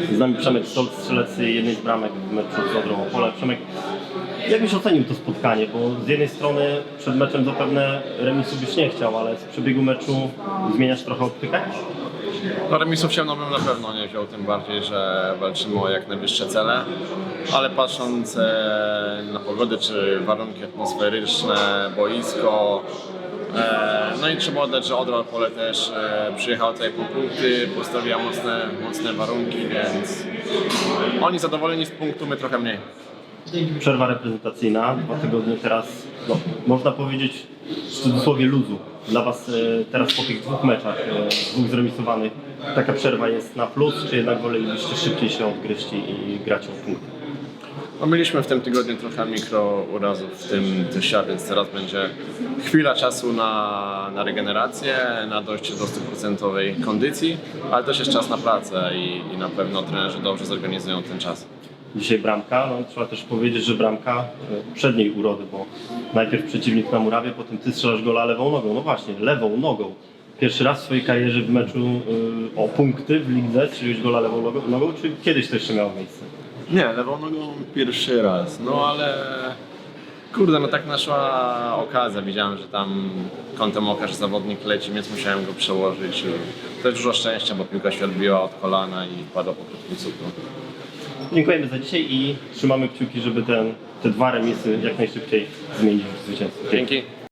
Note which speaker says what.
Speaker 1: Z nami Przemek Stolc, strzelec jednej z bramek w meczu z Odrą Opole. Przemek, jak byś ocenił to spotkanie? Bo z jednej strony przed meczem zapewne remisu byś nie chciał, ale z przebiegu meczu zmieniasz trochę optykę?
Speaker 2: No remisów ciemno na pewno nie wziął, tym bardziej, że walczymy o jak najwyższe cele. Ale patrząc e, na pogodę, czy warunki atmosferyczne, boisko, e, no i trzeba oddać, że Odra Pole też e, przyjechał tutaj po punkty, postawiła mocne, mocne warunki, więc oni zadowoleni z punktu, my trochę mniej.
Speaker 1: Przerwa reprezentacyjna, dwa tygodnie teraz, no, można powiedzieć w cudzysłowie luzu. Dla Was e, teraz po tych dwóch meczach, e, dwóch zremisowanych, taka przerwa jest na plus, czy jednak wolelibyście szybciej się odgryźć i grać o punkty?
Speaker 2: No mieliśmy w tym tygodniu trochę mikro urazów w tym tysia, więc teraz będzie chwila czasu na, na regenerację, na dojście do 100% kondycji, ale też jest czas na pracę i, i na pewno trenerzy dobrze zorganizują ten czas.
Speaker 1: Dzisiaj bramka, no, trzeba też powiedzieć, że bramka e, przedniej urody, bo najpierw przeciwnik na murawie, potem ty strzelasz gola lewą nogą. No właśnie, lewą nogą. Pierwszy raz w swojej karierze w meczu y, o punkty w lidze strzeliłeś gola lewą nogą, czy kiedyś to jeszcze miało miejsce?
Speaker 2: Nie, lewą nogą pierwszy raz, no ale kurde, no tak naszła okazja. Widziałem, że tam kątem oka, że zawodnik leci, więc musiałem go przełożyć. I też dużo szczęścia, bo piłka się odbiła od kolana i padła po krótkim cukru.
Speaker 1: Dziękujemy za dzisiaj i trzymamy kciuki, żeby ten, te dwa remisy jak najszybciej zmienić w zwycięstwo.
Speaker 2: Dzięki.